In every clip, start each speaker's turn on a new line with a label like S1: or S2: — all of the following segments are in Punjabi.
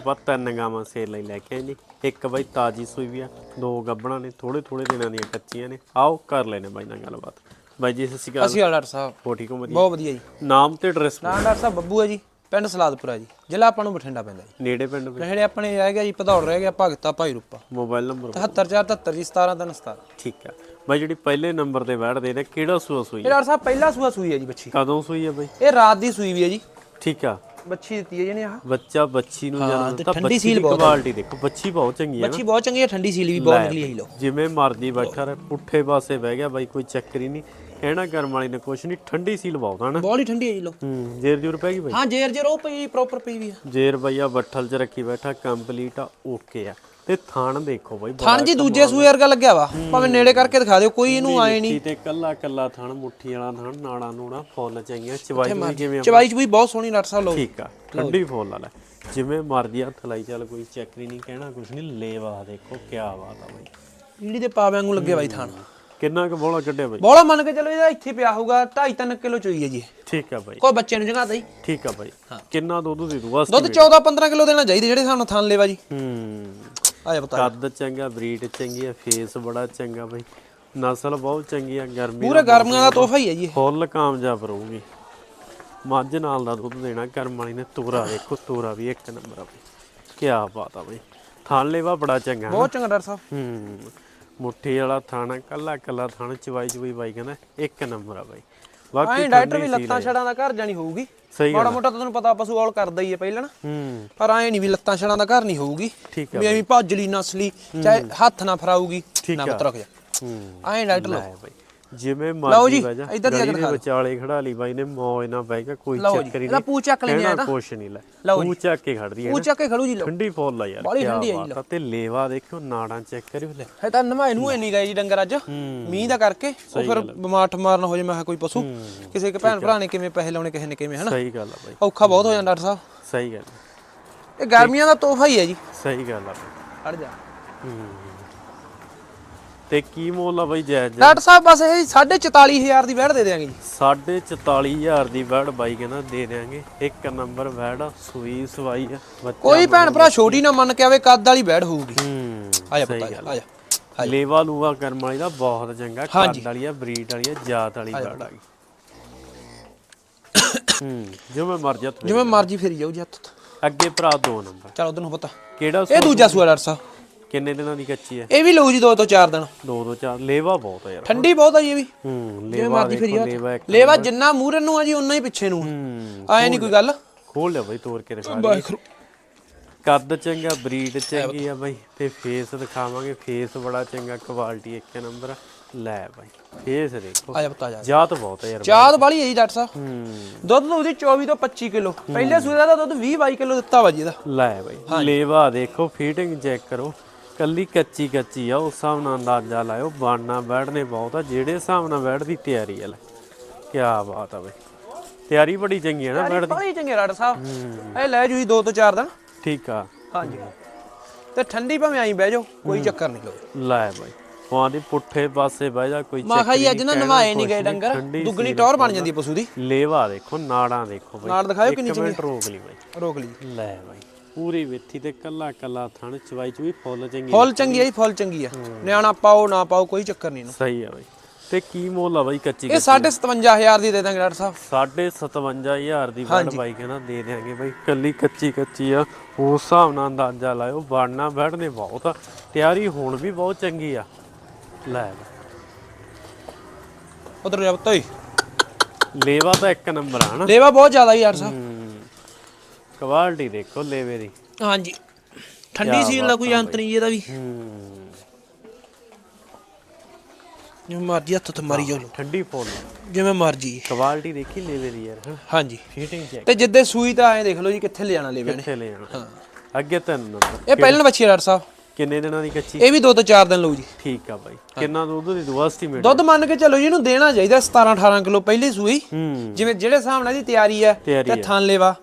S1: ਆਪਾਂ ਤਿੰਨ ਗਾਵਾਂ ਸੇਲ ਲਈ ਲੈ ਕੇ ਆਏ ਜੀ ਇੱਕ ਬਾਈ ਤਾਜੀ ਸੂਈ ਵੀ ਆ। ਦੋ ਗੱਬਣਾ ਨੇ ਥੋੜੇ ਥੋੜੇ ਦਿਨਾਂ ਦੀਆਂ ਕੱਚੀਆਂ ਨੇ। ਆਓ ਕਰ ਲੈਨੇ ਬਾਈ ਨਾਲ ਗੱਲਬਾਤ। ਬਾਈ ਜੀ ਸਤਿ ਸ਼੍ਰੀ ਅਕਾਲ।
S2: ਅਸੀਂ ਡਾਕਟਰ ਸਾਹਿਬ।
S1: ਹੋ ਠੀਕ ਹੋ? ਵਧੀਆ।
S2: ਬਹੁਤ ਵਧੀਆ ਜੀ।
S1: ਨਾਮ ਤੇ ਐਡਰੈਸ
S2: ਨਾਮ ਡਾਕਟਰ ਸਾਹਿਬ ਬੱਬੂ ਹੈ ਜੀ ਪਿੰਡ ਸਲਾਦਪੁਰਾ ਜੀ। ਜ਼ਿਲ੍ਹਾ ਆਪਾਂ ਨੂੰ ਬਠਿੰਡਾ ਪੈਂਦਾ ਜੀ।
S1: ਨੇੜੇ ਪਿੰਡ ਵਿੱਚ
S2: ਜਿਹੜੇ ਆਪਣੇ ਰਹਿ ਗਿਆ ਜੀ ਭਦੌੜ ਰਹਿ ਗਿਆ ਭਗਤਾ ਭਾਈ ਰੂਪਾ।
S1: ਮੋਬਾਈਲ ਨੰਬਰ
S2: 7477 ਜੀ 17317
S1: ਠੀਕ ਆ। ਬਾਈ ਜਿਹੜੀ ਪਹਿਲੇ ਨੰਬਰ ਤੇ ਬੈਠਦੇ ਨੇ ਕਿਹੜਾ ਸੂਆ ਸੂਈ
S2: ਇਹ ਡਾਕਟਰ ਸਾਹਿਬ ਪਹਿਲਾ ਸੂਆ ਸੂਈ ਹੈ ਜੀ ਬੱਚੀ।
S1: ਕਦੋਂ ਸੂਈ ਆ ਬਾਈ?
S2: ਇਹ ਰਾਤ ਦੀ ਸੂਈ ਵੀ ਹੈ ਜੀ।
S1: ਠੀਕ ਆ।
S2: ਬੱਚੀ ਦਿੱਤੀ ਹੈ ਜਿਹਨੇ ਆਹ।
S1: ਬੱਚਾ ਬੱਚੀ ਨੂੰ ਜਨਮ
S2: ਤੇ
S1: ਦਿੱਤਾ।
S2: ਠੰਡੀ
S1: ਬੱਚੀ
S2: ਸੀਲ
S1: ਦੀ
S2: ਬਹੁਤ ਆ।
S1: ਕੁਆਲਿਟੀ ਦੇਖੋ ਬੱਚੀ ਬਹੁਤ ਚੰਗੀ ਆ
S2: ਬੱਚੀ ਬਹੁਤ ਚੰਗੀ ਹੈ ਠੰਡੀ ਸੀਲ ਵੀ ਬਹੁਤ ਨਿਕਲੀ ਹੈ ਲੋ
S1: ਜਿਵੇਂ ਮਰਜ਼ੀ ਬੈਠਾ ਰਹੇ ਪੁੱਠੇ ਪਾਸੇ ਬਹਿ ਗਿਆ ਬਾਈ ਕੋਈ ਚੱਕਰ ਹੀ ਨਹੀਂ। ਕਹਿਣਾ ਕਰਮ ਵਾਲੀ ਨੇ ਕੁਛ ਨਹੀਂ ਠੰਡੀ ਸੀਲ ਬਹੁਤ ਆ ਨਾ।
S2: ਬਹੁਤ ਹੀ ਠੰਡੀ ਹੈ ਜੀ ਲੋ
S1: ਹੂੰ ਜੇਰ ਜੂਰ ਪੈ ਗਈ ਬਾਈ?
S2: ਹਾਂ ਜੇਰ ਜੇਰ ਉਹ ਪਈ ਪ੍ਰੋਪਰ ਪਈ ਵੀ ਹੈ
S1: ਜੇਰ ਬਈਆ ਬੱਠਲ 'ਚ ਰੱਖੀ ਬੈਠਾ ਕੰਪਲੀਟ ਆ ਓਕੇ ਆ। ਤੇ ਥਾਣ ਦੇਖੋ ਬਾਈ
S2: ਥਣ ਜੀ ਦੂਜੇ ਸੂਏ ਵਰਗਾ ਲੱਗਿਆ ਵਾ। ਭਾਵੇਂ ਨੇੜੇ ਕਰਕੇ ਦਿਖਾ ਦਿਓ ਕੋਈ ਇਹਨੂੰ ਆਏ ਨਹੀਂ।
S1: ਤੇ ਕੱਲਾ ਕੱਲਾ ਥਣ ਮੁੱਠੀ ਵਾਲਾ ਥਣ ਨਾੜਾ ਨੂੜਾ ਫੁੱਲ ਚਾਹੀਆਂ। ਚਵਾਈ ਵੀ ਕਿਵੇਂ?
S2: ਚਵਾਈ ਚ ਵੀ ਬਹੁਤ ਸੋਹਣੀ ਡਾਕਟਰ ਸਾਹਿਬ ਲੋ
S1: ਠੀਕ ਆ ਠੰਡੀ ਫੁੱਲ ਵਾਲਾ। ਜਿਵੇਂ ਮਰਜ਼ੀ ਹੱਥ ਲਾਈ ਚੱਲ ਕੋਈ ਚੱਕਰੀ ਨਹੀਂ ਕਹਿਣਾ ਕੁਛ ਨਹੀਂ। ਲੇਵਾ ਦੇਖੋ ਕੀ ਬਾਤ ਆ ਬਾਈ।
S2: ਲੀੜੀ ਦੇ ਪਾ ਵਾਂਗੂ ਲੱਗੇ ਬਾਈ ਥਣ।
S1: ਕਿੰਨਾ ਕੁ ਬੋਲਾ ਕੱਢਿਆ ਬਾਈ?
S2: ਬੋਲਾ ਮੰਨ ਕੇ ਚਲੋ ਇਹਦਾ ਇੱਥੇ ਪਿਆ ਹੋਊਗਾ 2.5 3 ਕਿਲੋ ਚੋਈ ਹੈ ਜੀ।
S1: ਠੀਕ ਆ ਬਾਈ।
S2: ਕੋਈ ਬੱਚੇ ਨੂੰ ਜਗਾ ਦਈ।
S1: ਠੀਕ ਆ ਬਾਈ। ਕਿੰਨਾ ਦੁੱਧ ਦੇ ਦੂਗਾ
S2: ਦੁੱਧ 14 15 ਕਿਲੋ ਦੇਣਾ ਚਾਹੀਦਾ ਜਿਹੜੇ ਸਾਨੂੰ ਥਣ ਲੈਵਾ ਜੀ।
S1: ਹੂੰ।
S2: ਆ ਜਾ ਬਤਾ
S1: ਕੱਦ ਚੰਗਾ ਬਰੀਡ ਚੰਗੀ ਆ ਫੇਸ ਬੜਾ ਚੰਗਾ ਬਾਈ। ਨਸਲ ਬਹੁਤ ਚੰਗੀ ਆ ਗਰਮੀ
S2: ਪੂਰੇ ਗਰਮੀਆਂ ਦਾ ਤੋਹਫਾ ਹੀ ਹੈ ਜੀ ਇਹ।
S1: ਫੁੱਲ ਕਾਮਯਾਬ ਰਹੂਗੀ। ਮੱਝ ਨਾਲ ਦਾ ਦੁੱਧ ਦੇਣਾ ਕਰਮ ਵਾਲੀ ਨੇ ਤੋਰਾ ਦੇਖੋ ਤੋਰਾ ਵੀ ਇੱਕ ਨੰਬਰ ਆ ਬਈ। ਕੀ ਬਾਤ ਆ ਬਈ। ਥਣ ਲੈਵਾ ਬੜਾ ਚੰਗਾ ਨਾ।
S2: ਬਹੁਤ ਚੰਗਾ ਡਾਕਟਰ ਸਾਹਿਬ।
S1: ਹੂੰ ਮੁੱਠੀ ਵਾਲਾ ਥਾਣਾ ਕੱਲਾ ਕੱਲਾ ਥਾਣਾ ਚਵਾਈ ਚਵਾਈ ਬਾਈ ਕਹਿੰਦਾ ਇੱਕ ਨੰਬਰ ਆ ਬਾਈ। ਬਾਕੀ
S2: ਐਂ ਡਾਕਟਰ ਵੀ ਲੱਤਾਂ ਛੜਾਂ ਦਾ ਘਰ ਜਾਣੀ ਹੋਊਗੀ।
S1: ਸਹੀ
S2: ਮਾੜਾ ਮੋਟਾ ਤਾਂ ਤੁਹਾਨੂੰ ਪਤਾ ਪਸ਼ੂ ਔਲ ਕਰਦਾ ਹੀ ਹੈ ਪਹਿਲਾਂ। ਨਾ
S1: ਹੂੰ।
S2: ਪਰ ਐ ਨਹੀਂ ਵੀ ਲੱਤਾਂ ਛੜਾਂ ਦਾ ਘਰ ਨਹੀਂ ਹੋਊਗੀ।
S1: ਠੀਕ
S2: ਵੀ ਐਵੇਂ ਭੱਜਲੀ ਨਸਲੀ ਚਾਹੇ ਹੱਥ ਨਾ ਫਰਾਊਗੀ। ਨਾ ਰੱਖ ਜਾ।
S1: ਹੂੰ।
S2: ਐਂ ਡਾਕਟਰ ਲਓ।
S1: ਲੈ ਬਾਈ। ਜਿਵੇਂ ਮਰਜ਼ੀ
S2: ਜੀ,
S1: ਬਹਿ ਜਾ।
S2: ਇੱਧਰ ਦੀ
S1: ਗਲੀ
S2: ਅੱਗ
S1: ਦੇ
S2: ਦਿਖਾ
S1: ਵਿਚਾਲੇ ਖੜਾ ਲਈ ਬਾਈ ਨੇ ਮੌਜ ਨਾਲ ਬਹਿ ਗਿਆ ਕੋਈ ਚੱਕਰ ਹੀ
S2: ਇਹਦਾ
S1: ਨਹੀਂ।
S2: ਪੂਛ ਚੱਕ ਲੈਂਦੇ ਆ ਇਹਦਾ।
S1: ਕੁਛ ਨਹੀਂ ਲੈ। ਪੂਛ ਚੱਕ ਕੇ ਖੜਦੀ ਹੈ
S2: ਚੱਕ ਕੇ ਖੜੂ ਜੀ ਲਓ।
S1: ਠੰਡੀ ਫੁੱਲ ਆ ਯਾਰ ਕਿਆ
S2: ਠੰਡੀ ਆ ਜੀ।
S1: ਤੇ ਲੇਵਾ ਦੇਖਿਓ ਨਾੜਾਂ ਚੈੱਕ ਕਰਿਓ ਲੈ।
S2: ਹੈ ਤਾਂ ਨਵਾਏ ਨੂੰ ਨਹੀਂ ਗਏ ਜੀ ਡੰਗਰ ਅੱਜ। ਮੀਂਹ ਦਾ ਕਰਕੇ ਉਹ ਫਿਰ ਬਿਮਾਰ ਠਮਾਰ ਨਾ ਹੋ ਜਾਏ ਮੈਂ ਕਿਹਾ ਕੋਈ ਪਸ਼ੂ। ਕਿਸੇ ਕੇ ਭੈਣ ਭਰਾ ਨੇ ਕਿਵੇਂ ਪੈਸੇ ਲਾਉਣੇ ਕਿਸੇ ਨੇ ਕਿਵੇਂ ਹਨਾ?
S1: ਸਹੀ ਗੱਲ ਆ ਬਾਈ।
S2: ਔਖਾ ਬਹੁਤ ਹੋ ਜਾਂਦਾ ਡਾਕਟਰ ਸਾਹਿਬ।
S1: ਸਹੀ ਗੱਲ।
S2: ਇਹ ਗਰਮੀਆਂ ਦਾ ਤੋਹਫਾ ਹੀ ਹੈ ਜੀ।
S1: ਸਹੀ ਗੱਲ ਆ ਬਾਈ।
S2: ਹਟ ਜਾ।
S1: ਤੇ ਕੀ ਮੁੱਲ ਆ ਬਾਈ ਜਾਇਜ਼?
S2: ਡਾਕਟਰ ਸਾਹਿਬ ਬਸ ਇਹ 44500 ਦੀ ਵੈੜ ਦੇ ਦੇਾਂਗੇ ਜੀ।
S1: ਸਾਢੇ 44000 ਦੀ ਬੈੜ ਬਾਈ ਕਹਿੰਦਾ ਦੇ ਦੇਾਂਗੇ ਇੱਕ ਨੰਬਰ ਬੈੜ ਸੂਈ ਸਵਾਈ ਆ ਬੱਚਾ
S2: ਕੋਈ ਭੈਣ ਭਰਾ ਛੋਟੀ ਨਾ ਮੰਨ ਕੇ ਆਵੇ ਕੱਦ ਵਾਲੀ ਵੈੜ ਹੋਊਗੀ।
S1: ਹੂੰ
S2: ਆ ਜਾ ਪੁੱਤ ਆ ਜਾ
S1: ਲੇਵਾ ਲੂਆ ਕਰਮ ਵਾਲੀ ਦਾ ਬਹੁਤ ਚੰਗਾ ਕੱਦ ਵਾਲੀ ਆ ਬਰੀਡ ਵਾਲੀ ਆ ਜਾਤ ਵਾਲੀ ਬੈੜ ਆ। ਗਈ। ਹੂੰ ਜਿਵੇਂ ਮਰਜ਼ੀ
S2: ਜਿਵੇਂ ਮਰਜ਼ੀ ਫੇਰੀ ਜਾਊ ਜੀ।
S1: ਅੱਗੇ ਭਰਾ ਦੋ ਨੰਬਰ।
S2: ਚਲ ਉਧਰ ਨੂੰ ਪਤਾ।
S1: ਕਿਹੜਾ
S2: ਇਹ ਦੂਜਾ ਸੂਆ ਡਾਕਟਰ ਸਾਹਿਬ।
S1: ਕਿੰਨੇ ਦਿਨਾਂ ਦੀ ਕੱਚੀ ਹੈ?
S2: ਇਹ ਵੀ ਲਊ ਜੀ ਦੋ ਤੋਂ ਚਾਰ ਦਿਨ।
S1: ਦੋ ਦੋ ਚਾਰ ਲੇਵਾ ਬਹੁਤ ਆ ਯਾਰ।
S2: ਠੰਡੀ ਬਹੁਤ ਆ ਜੀ ਇਹ ਵੀ।
S1: ਹੂੰ
S2: ਜਿਵੇਂ
S1: ਲੇਵਾ
S2: ਮਰਜ਼ੀ ਫੇਰੀ
S1: ਦੇਖੋ
S2: ਜਾ
S1: ਲੇਵਾ ਇੱਕ
S2: ਲੇਵਾ ਜਿੰਨਾ ਮੂਰੇ ਨੂੰ ਆ ਜੀ ਉਨਾ ਹੀ ਪਿੱਛੇ ਨੂੰ।
S1: ਹੂੰ
S2: ਆਏ ਨਹੀਂ ਕੋਈ ਗੱਲ।
S1: ਖੋਲ ਲਿਆ ਬਾਈ ਤੋੜ ਕੇ ਦੇ
S2: ਵਾਹਿਗੁਰੂ।
S1: ਕੱਦ ਚੰਗਾ ਬਰੀਡ ਚੰਗੀ ਆ ਬਾਈ। ਤੇ ਫੇਸ ਦਿਖਾਵਾਂਗੇ। ਫੇਸ ਬੜਾ ਚੰਗਾ ਕੁਆਲਿਟੀ ਇੱਕ ਨੰਬਰ ਲੈ ਬਾਈ ਫੇਸ ਦੇਖੋ।
S2: ਆ ਜਾ ਪੁੱਤ ਆ ਜਾ।
S1: ਜਾਤ ਬਹੁਤ ਹੈ ਯਾਰ
S2: ਚਾਹ ਵਾਲੀ ਹੈ ਜੀ ਡਾਕਟਰ ਸਾਹਿਬ।
S1: ਹੂੰ।
S2: ਦੁੱਧ ਤਾਂ ਉਹਦੀ 24 ਤੋਂ 25 ਕਿਲੋ। ਪਹਿਲੇ ਸੂਏ ਦਾ ਦੁੱਧ 20 22 ਕਿਲੋ ਦਿੱਤਾ ਵਾ ਜੀ ਇਹਦਾ।
S1: ਲੈ ਬਾਈ ਲੇਵਾ ਦੇਖੋ ਫੀਟਿੰਗ ਚੈੱਕ ਕਰੋ। ਕੱਲੀ ਕੱਚੀ ਕੱਚੀ ਆ ਉਸ ਹਿਸਾਬ ਨਾਲ ਅੰਦਾਜ਼ਾ ਲਾਇਓ ਬਾਣਾ ਬੈਠਨੇ ਬਹੁਤ ਆ ਜਿਹੜੇ ਹਿਸਾਬ ਨਾਲ ਬੈਠ ਦੀ ਤਿਆਰੀ ਆ ਲੈ। ਕੀ ਬਾਤ ਆ ਬਾਈ। ਤਿਆਰੀ ਬੜੀ ਚੰਗੀ ਹੈ ਨਾ ਬੈਠ ਦੀ
S2: ਬੜੀ ਚੰਗੇ ਡਾਕਟਰ ਸਾਹਿਬ। ਇਹ ਲੈ ਜੂ ਜੀ ਦੋ ਤੋਂ ਚਾਰ ਦਿਨ।
S1: ਠੀਕ ਆ।
S2: ਹਾਂਜੀ। ਤੇ ਠੰਡੀ ਭਾਵੇਂ ਆਈ ਬਹਿ ਜਾਓ ਕੋਈ ਚੱਕਰ ਨਹੀਂ ਲੋ
S1: ਲੈ ਬਾਈ ਉਹਾਂ ਦੀ ਪੁੱਠੇ ਪਾਸੇ ਬਹਿ ਜਾ ਕੋਈ
S2: ਮਾ ਖਾਈ ਅੱਜ ਨਾ ਨਵਾਏ ਨਹੀਂ ਗਏ ਡੰਗਰ। ਦੁੱਗਣੀ ਟੌਰ ਬਣ ਜਾਂਦੀ ਹੈ ਪਸ਼ੂ ਦੀ।
S1: ਲੇਵਾ ਦੇਖੋ ਨਾੜਾਂ ਦੇਖੋ ਬਾਈ।
S2: ਨਾੜ ਦਿਖਾਇਓ
S1: ਇੱਕ
S2: ਕਿੰਨੀ ਚੰਗੀ
S1: ਰੋਕ ਲਈ ਬਾਈ।
S2: ਰੋਕ ਲਈ।
S1: ਲੈ ਬਾਈ। ਪੂਰੀ ਵਿੱਥੀ ਤੇ ਕੱਲਾ ਕੱਲਾ ਥਣ ਚਵਾਈ ਚ ਵੀ ਫੁੱਲ ਚੰਗੀ
S2: ਫੁੱਲ ਚੰਗੀ ਹੈ ਜੀ ਫੁੱਲ ਚੰਗੀ ਆ। ਨਿਆਣਾ ਪਾਓ ਨਾ ਪਾਓ ਕੋਈ ਚੱਕਰ ਨਹੀਂ ਇਹਨੂੰ।
S1: ਸਹੀ ਆ ਬਾਈ। ਤੇ ਕੀ ਮੁੱਲ ਆ ਬਾਈ ਕੱਚੀ
S2: ਇਹ 57500 ਦੀ? ਦੇ ਦਾਂਗੇ ਡਾਕਟਰ ਸਾਹਿਬ।
S1: ਸਾਢੇ 57000 ਦੀ ਬੜ ਬਾਈ ਕਹਿੰਦਾ ਦੇ ਦਿਆਂਗੇ ਬਾਈ। ਕੱਲੀ ਕੱਚੀ ਕੱਚੀ ਆ। ਉਸ ਹਿਸਾਬ ਨਾਲ ਅੰਦਾਜ਼ਾ ਲਾਇਓ ਬਾੜਨਾ ਬੈਠਨੇ ਬਹੁਤ ਆ। ਤਿਆਰੀ ਹੁਣ ਵੀ ਬਹੁਤ ਚੰਗੀ ਆ। ਲੈ।
S2: ਉਧਰ ਜਾ ਤੋਈ।
S1: ਲੇਵਾ ਤਾਂ ਇੱਕ ਨੰਬਰ ਆ ਨਾ।
S2: ਲੇਵਾ ਬਹੁਤ ਜ਼ਿਆਦਾ ਯਾਰ ਸਾਹਿਬ।
S1: ਕੁਆਲਿਟੀ ਦੇਖੋ ਲੇਵੇ ਦੀ।
S2: ਹਾਂਜੀ। ਠੰਡੀ ਸੀਲ ਦਾ ਕੋਈ ਅੰਤ ਨਹੀਂ ਇਹਦਾ ਵੀ।
S1: ਹੂੰ।
S2: ਜਿਵੇਂ ਮਰਜ਼ੀ ਹੱਥ ਤੋਂ ਮਾਰੀ ਜਾਓ
S1: ਠੰਡੀ ਫੁੱਲ
S2: ਜਿਵੇਂ ਮਰਜ਼ੀ।
S1: ਕੁਆਲਿਟੀ ਦੇਖੀ ਲੇਵੇ ਦੀ ਯਾਰ। ਹਾਂ
S2: ਹਾਂਜੀ।
S1: ਫੀਟਿੰਗ ਚੈੱਕ
S2: ਤੇ ਜਿੱਦੇ ਸੂਈ ਤਾਂ ਐਂ ਦੇਖ ਲਓ ਜੀ ਕਿੱਥੇ ਲਿਜਾਣਾ ਲੇਵੇ ਨੇ।
S1: ਕਿੱਥੇ ਲੈ ਜਾਣਾ ਅੱਗੇ ਤਿੰਨ ਨੰਬਰ।
S2: ਇਹ ਪਹਿਲਾਂ ਬੱਚੀ ਡਾਕਟਰ ਸਾਹਿਬ
S1: ਕਿੰਨੇ ਦਿਨਾਂ ਦੀ ਕੱਚੀ?
S2: ਇਹ ਵੀ ਦੋ ਤੋਂ ਚਾਰ ਦਿਨ ਲਊ ਜੀ।
S1: ਠੀਕ ਆ ਬਾਈ। ਕਿੰਨਾ ਦੁੱਧ ਦੀ ਦੂ ਐਸਟੀਮੇਟ
S2: ਦੁੱਧ ਮੰਨ ਕੇ ਚੱਲੋ ਜੀ ਇਹਨੂੰ ਦੇਣਾ ਚਾਹੀਦਾ 17 18 ਕਿਲੋ ਪਹਿਲੀ ਸੂਈ। ਜਿਵੇਂ ਜਿਹੜੇ ਹਿਸਾਬ ਨਾਲ ਇਹਦੀ ਤਿਆਰੀ
S1: ਤਿਆਰੀ
S2: ਤੇ ਥਣ ਲੇਵਾ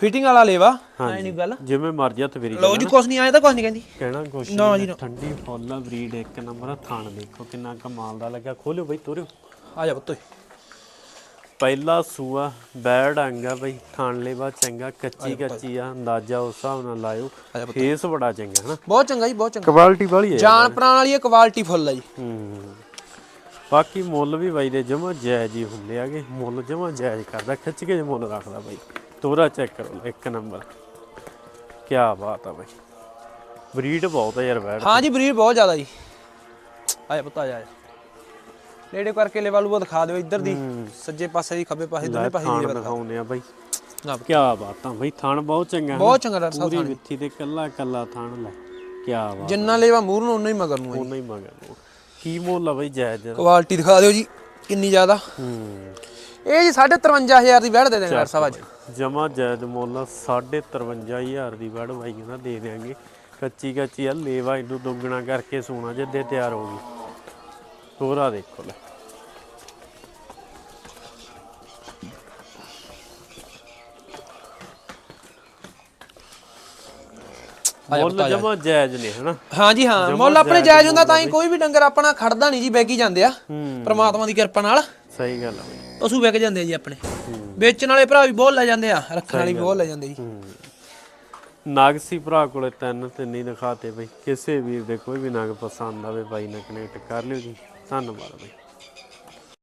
S2: ਫਿਟਿੰਗ ਵਾਲਾ ਲੇਵਾ। ਐ ਨਹੀਂ ਗੱਲ।
S1: ਜਿਵੇਂ ਮਰਜ਼ੀ ਹੱਥ ਫੇਰੀ
S2: ਲਓ ਜੀ ਕੁਛ ਨਹੀਂ ਆਇਆ ਤਾਂ ਕੁਛ ਨਹੀਂ ਕਹਿੰਦੀ।
S1: ਕਹਿਣਾ ਕੁਛ
S2: ਨਾ ਜੀ,
S1: ਠੰਡੀ ਫੁੱਲ ਬਰੀਡ ਇੱਕ ਨੰਬਰ ਆ ਥਣ ਦੇਖੋ ਕਿੰਨਾ ਕਮਾਲ ਦਾ ਲੱਗਾ ਖੋਲਿਓ ਬਾਈ ਤੋਰਿਓ।
S2: ਆ ਜਾ ਪੁੱਤੋ
S1: ਪਹਿਲਾ ਸੂਆ ਬੈੜ ਆਂਗਾ ਬਈ ਥਾਣ ਲੇਵਾ ਚੰਗਾ ਕੱਚੀ ਕੱਚੀ ਆ ਅੰਦਾਜ਼ਾ ਉਸ ਹਿਸਾਬ ਨਾਲ ਲਾਇਓ। ਫੇਸ ਬੜਾ ਚੰਗਾ ਹਨਾ?
S2: ਬਹੁਤ ਚੰਗਾ ਜੀ ਬਹੁਤ ਚੰਗਾ।
S1: ਕੁਆਲਿਟੀ ਵਾਲੀ ਹੈ
S2: ਜਾਨ ਪ੍ਰਾਣ ਵਾਲੀ ਇਹ ਕੁਆਲਿਟੀ ਫੁੱਲ ਹੈ ਜੀ।
S1: ਹੂੰ। ਬਾਕੀ ਮੁੱਲ ਵੀ ਬਾਈ ਦੇ ਜਮਾ ਜਾਇਜ਼ ਹੀ ਹੁੰਦੇ ਆਗੇ। ਮੁੱਲ ਜਮਾ ਜਾਇਜ਼ ਕਰਦਾ ਖਿੱਚ ਕੇ ਮੁੱਲ ਰੱਖਦਾ ਬਾਈ। ਤੋਰਾ ਚੈੱਕ ਕਰੋ ਇੱਕ ਨੰਬਰ। ਕੀ ਬਾਤ ਆ ਬਾਈ। ਬਰੀਡ ਬਹੁਤ ਆ ਯਾਰ ਬੈੜ
S2: ਹਾਂ ਜੀ ਬਰੀਡ ਬਹੁਤ ਜ਼ਿਆਦਾ ਜੀ। ਆਇਆ ਪੁੱਤ ਆਇਆ ਨੇੜੇ ਕਰਕੇ ਲੈਵਲ ਉਹ ਦਿਖਾ ਦਿਓ ਇੱਧਰ ਦੀ। ਸੱਜੇ ਪਾਸੇ ਦੀ ਖੱਬੇ ਪਾਸੇ ਦੋਨੇ ਪਾਸੇ ਦੀ
S1: ਦਿਖਾਉਂਦੇ ਆ ਬਾਈ।
S2: ਨਾ।
S1: ਕੀ ਬਾਤਾਂ ਬਾਈ ਥਾਣ ਬਹੁਤ ਚੰਗਾ
S2: ਬਹੁਤ ਚੰਗਾ ਸਾਹਿਬ
S1: ਪੂਰੀ ਵਿੱਥੀ ਤੇ ਕੱਲਾ ਕੱਲਾ ਥਾਣ ਲੈ। ਕੀ ਬਾਤ
S2: ਜਿੰਨਾ ਲੈਵਾ ਮੂਰ ਨੂੰ ਉਨਾ ਹੀ ਮਗਰ ਨੂੰ ਹੈ
S1: ਉਹਨਾਂ ਹੀ ਮੰਗਦਾ ਕੀ ਮੁੱਲ ਆ ਬਾਈ ਜਾਇਜ਼
S2: ਕੁਆਲਿਟੀ ਦਿਖਾ ਦਿਓ ਜੀ ਕਿੰਨੀ ਜ਼ਿਆਦਾ। ਇਹ ਜੀ 53500 ਦੀ ਵੈੜ ਦੇ ਦੇਣਾ ਡਾਕਟਰ ਸਾਹਿਬ ਅੱਜ
S1: ਜਮਾ ਜਾਇਜ਼ ਮੁੱਲ 53500 ਦੀ ਵੜ ਬਾਈ ਕਹਿੰਦਾ ਦੇ ਦਿਆਂਗੇ। ਕੱਚੀ ਕੱਚੀ ਆ ਲੇਵਾ ਇਹਨੂੰ ਦੁੱਗਣਾ ਕਰਕੇ ਸੋਨਾ ਜਿੱਦੇ ਤਿਆਰ ਹੋ ਗਈ। ਹੋਰਾ ਦੇਖੋ ਲੈ। ਮੁੱਲ ਜਮਾ ਜਾਇਜ਼ ਨੇ ਹਨਾ?
S2: ਹਾਂ ਜੀ ਹਾਂ ਮੁੱਲ ਆਪਣੇ ਜਾਇਜ਼ ਹੁੰਦਾ ਤਾਂ ਹੀ ਕੋਈ ਵੀ ਡੰਗਰ ਆਪਣਾ ਖੜਦਾ ਨਹੀਂ ਜੀ ਬੈਕੀ ਜਾਂਦੇ ਆ। ਪ੍ਰਮਾਤਮਾ ਦੀ ਕਿਰਪਾ ਨਾਲ।
S1: ਸਹੀ ਗੱਲ ਆ
S2: ਪਸ਼ੂ ਵਿਕ ਜਾਂਦੇ ਆ ਜੀ ਆਪਣੇ। ਵੇਚਣ ਵਾਲੇ ਭਰਾ ਵੀ ਬਹੁਤ ਲੈ ਜਾਂਦੇ ਆ ਰੱਖਣ ਵਾਲੇ ਵੀ ਬਹੁਤ ਲੈ ਜਾਂਦੇ ਜੀ।
S1: ਨਾਗਸੀ ਭਰਾ ਕੋਲੇ ਤਿੰਨ ਤਿੰਨ ਹੀ ਦਿਖਾਤੇ ਬਈ ਕਿਸੇ ਵੀਰ ਦੇ ਕੋਈ ਵੀ ਨਗ ਪਸੰਦ ਆਵੇ ਬਾਈ ਨਾਲ ਕਨੈਕਟ ਕਰ ਲਿਓ ਜੀ। ਧੰਨਵਾਦ ਬਾਈ।